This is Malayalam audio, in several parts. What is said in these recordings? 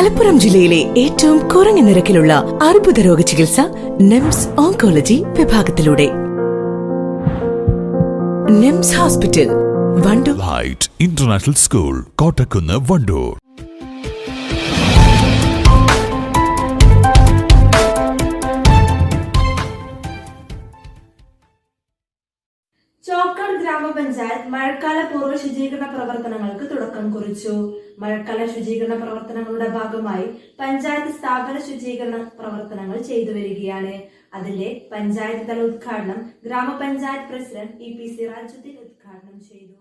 മലപ്പുറം ജില്ലയിലെ ഏറ്റവും കുറഞ്ഞ നിരക്കിലുള്ള അർബുദ രോഗ ചികിത്സ NIMS oncology വിഭാഗത്തിലൂടെ. NIMS hospital Wandoor. International school Kottakkunnu Wandoor. Chokkad ഗ്രാമപഞ്ചായത്ത് മഴക്കാല പൂർവ ശുചീകരണ പ്രവർത്തനങ്ങൾക്ക് തുടക്കം കുറിച്ചു. മഴക്കാല ശുചീകരണ പ്രവർത്തനങ്ങളുടെ ഭാഗമായി പഞ്ചായത്ത് സ്ഥാപന ശുചീകരണ പ്രവർത്തനങ്ങൾ ചെയ്തു വരികയാണ്. അതിന്റെ പഞ്ചായത്ത് തല ഉദ്ഘാടനം ഗ്രാമപഞ്ചായത്ത് പ്രസിഡന്റ് ഇ പി സിറാജുദ്ദീൻ ഉദ്ഘാടനം ചെയ്തു.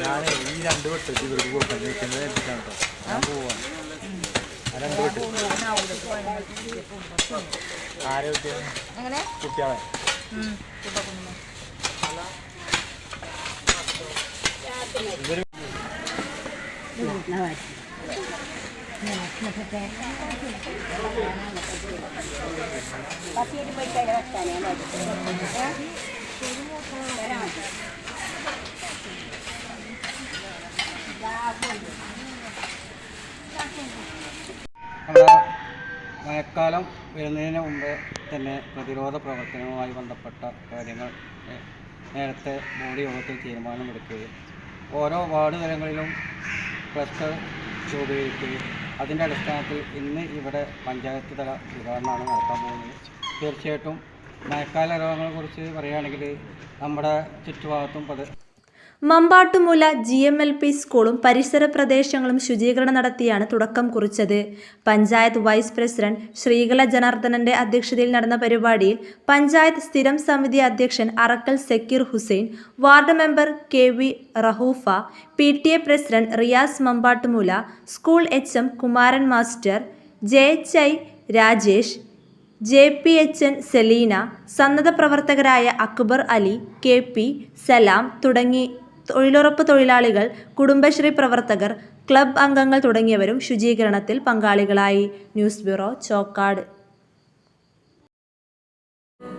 ഞാനേ ഈ രണ്ട് വെട്ട് ഇവർക്ക് കൊടുക്കാൻ നിൽക്കുന്നത് എടുത്തിട്ടാണ് കേട്ടോ. ഞാൻ പോവാണ് രണ്ട് വെട്ട്. ആരെ കുട്ടിയാണ് കുട്ടികളെ നമ്മുടെ മഴക്കാലം വരുന്നതിന് മുമ്പ് തന്നെ പ്രതിരോധ പ്രവർത്തനവുമായി ബന്ധപ്പെട്ട കാര്യങ്ങൾ നേരത്തെ ബോഡി യോഗത്തിൽ തീരുമാനമെടുക്കുകയും ഓരോ വാർഡ് തലങ്ങളിലും ക്ലസ്റ്റർ രൂപീകരിക്കുകയും അതിന്റെ അടിസ്ഥാനത്തിൽ ഇന്ന് ഇവിടെ പഞ്ചായത്ത് തല ഉദ്ഘാടനമാണ് നടത്താൻ പോകുന്നത്. തീർച്ചയായിട്ടും മഴക്കാല രോഗങ്ങളെക്കുറിച്ച് പറയുകയാണെങ്കിൽ നമ്മുടെ ചുറ്റുഭാഗത്തും പല Mambattumoola G M L P സ്കൂളും പരിസര പ്രദേശങ്ങളും ശുചീകരണം നടത്തിയാണ് തുടക്കം കുറിച്ചത്. പഞ്ചായത്ത് വൈസ് പ്രസിഡന്റ് ശ്രീകല ജനാർദ്ദനന്റെ അധ്യക്ഷതയിൽ നടന്ന പരിപാടിയിൽ പഞ്ചായത്ത് സ്ഥിരം സമിതി അധ്യക്ഷൻ Arakkal Zakir Hussain ward member K V Rahoof P T A president Riyas Mambattumoola school H M Kumaran master J H I Rajesh J P H N Selina സന്നദ്ധ പ്രവർത്തകരായ അക്ബർ അലി കെ പി സലാം തുടങ്ങി തൊഴിലുറപ്പ് തൊഴിലാളികൾ കുടുംബശ്രീ പ്രവർത്തകർ ക്ലബ് അംഗങ്ങൾ തുടങ്ങിയവരും ശുചീകരണത്തിൽ പങ്കാളികളായി. News bureau Chokkad.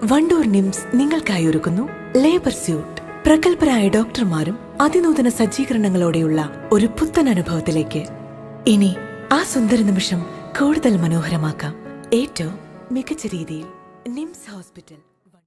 Wandoor NIMS നിങ്ങൾക്കായി ഒരുക്കുന്നു ലേബർ സ്യൂട്ട്. പ്രഗത്ഭരായ ഡോക്ടർമാരും അതിനൂതന സജ്ജീകരണങ്ങളോടെയുള്ള ഒരു പുത്തൻ അനുഭവത്തിലേക്ക്. ഇനി ആ സുന്ദര നിമിഷം കൂടുതൽ മനോഹരമാക്കാം. ഏറ്റവും മികച്ച രീതിയിൽ നിംസ് ഹോസ്പിറ്റൽ.